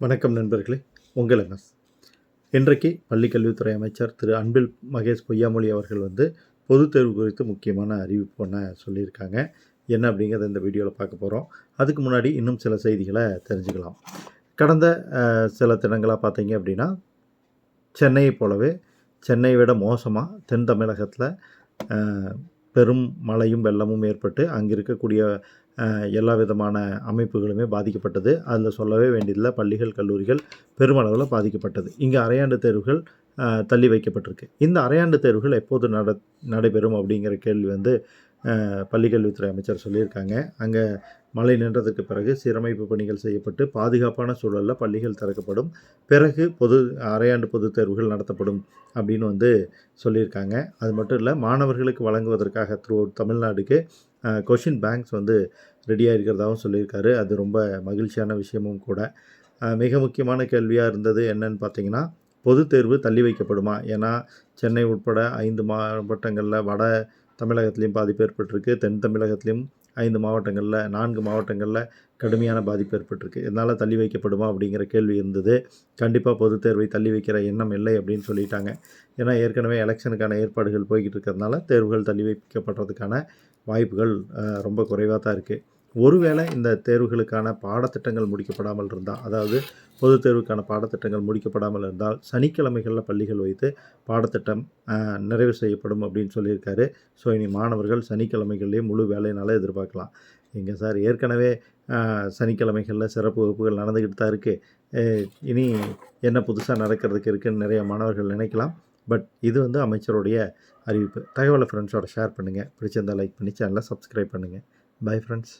வணக்கம் நண்பர்களே உங்கள் என்எஸ் இன்றைக்கு பள்ளிக்கல்வித்துறை அமைச்சர் திரு. அன்பில் மகேஷ் பொய்யாமொழி அவர்கள் வந்து பொதுத் தேர்வு குறித்து முக்கியமான அறிவிப்பு ஒன்று சொல்லியிருக்காங்க. என்ன அப்படிங்கிறத இந்த வீடியோவில் பார்க்க போகிறோம் அதுக்கு முன்னாடி இன்னும் சில செய்திகளை தெரிஞ்சுக்கலாம். கடந்த சில தினங்களாக பார்த்தீங்க அப்படின்னா சென்னையை போலவே சென்னையை விட மோசமாக தென் தமிழகத்தில் பெரும் மழையும் வெள்ளமும் ஏற்பட்டு அங்கே இருக்கக்கூடிய எல்லா விதமான அமைப்புகளுமே பாதிக்கப்பட்டது. அதில் சொல்லவே வேண்டியதில்லை பள்ளிகள் கல்லூரிகள் பெருமளவில் பாதிக்கப்பட்டது. இங்கே அரையாண்டு தேர்வுகள் தள்ளி வைக்கப்பட்டிருக்கு. இந்த அரையாண்டு தேர்வுகள் எப்போது நட நடைபெறும் அப்படிங்கிற கேள்வி வந்து பள்ளிக்கல்வித்துறை அமைச்சர் சொல்லியிருக்காங்க. அங்கே மழை நின்றதுக்கு பிறகு சீரமைப்பு பணிகள் செய்யப்பட்டு பாதுகாப்பான சூழலில் பள்ளிகள் திறக்கப்படும். பிறகு பொது அரையாண்டு பொதுத் தேர்வுகள் நடத்தப்படும் அப்படின்னு வந்து சொல்லியிருக்காங்க. அது மட்டும் இல்லை மாணவர்களுக்கு வழங்குவதற்காக த்ரூ தமிழ்நாடுக்கு கொஷின் பேங்க்ஸ் வந்து ரெடியாக இருக்கிறதாகவும் சொல்லியிருக்காரு. அது ரொம்ப மகிழ்ச்சியான விஷயமும் கூட. மிக முக்கியமான கேள்வியாக இருந்தது என்னன்னு பார்த்தீங்கன்னா பொதுத் தேர்வு தள்ளி வைக்கப்படுமா? ஏன்னா சென்னை உட்பட ஐந்து மாவட்டங்களில் வட தமிழகத்திலையும் பாதிப்பு ஏற்பட்டிருக்கு. தென் தமிழகத்திலையும் ஐந்து மாவட்டங்களில் நான்கு மாவட்டங்களில் கடுமையான பாதிப்பு ஏற்பட்டிருக்கு. இதனால் தள்ளி வைக்கப்படுமா அப்படிங்கிற கேள்வி இருந்தது. கண்டிப்பாக பொதுத் தேர்வை தள்ளி வைக்கிற எண்ணம் இல்லை அப்படின்னு சொல்லிட்டாங்க. ஏன்னா ஏற்கனவே எலெக்ஷனுக்கான ஏற்பாடுகள் போய்கிட்டு இருக்கிறதுனால தேர்வுகள் தள்ளி வைக்கப்படுறதுக்கான வாய்ப்புகள் ரொம்ப குறைவாக தான் இருக்குது ஒருவேளை இந்த தேர்வுகளுக்கான பாடத்திட்டங்கள் முடிக்கப்படாமல் இருந்தால் அதாவது பொதுத் தேர்வுக்கான பாடத்திட்டங்கள் முடிக்கப்படாமல் இருந்தால் சனிக்கிழமைகளில் பள்ளிகள் வைத்து பாடத்திட்டம் நிறைவு செய்யப்படும் அப்படின்னு சொல்லியிருக்காரு. ஸோ இனி மாணவர்கள் சனிக்கிழமைகள்லேயே முழு வேலையினால எதிர்பார்க்கலாம். எங்கே சார் ஏற்கனவே சனிக்கிழமைகளில் சிறப்பு வகுப்புகள் நடந்துக்கிட்டு தான் இருக்குது இனி என்ன புதுசாக நடக்கிறதுக்கு இருக்குன்னு நிறைய மாணவர்கள் நினைக்கலாம். பட் இது வந்து அமைச்சருடைய அறிவிப்பு. தகவலை ஃப்ரெண்ட்ஸோட ஷேர் பண்ணுங்கள் பிடிச்சிருந்தால் லைக் பண்ணி சேனலை சப்ஸ்கிரைப் பண்ணுங்கள் பை ஃப்ரெண்ட்ஸ்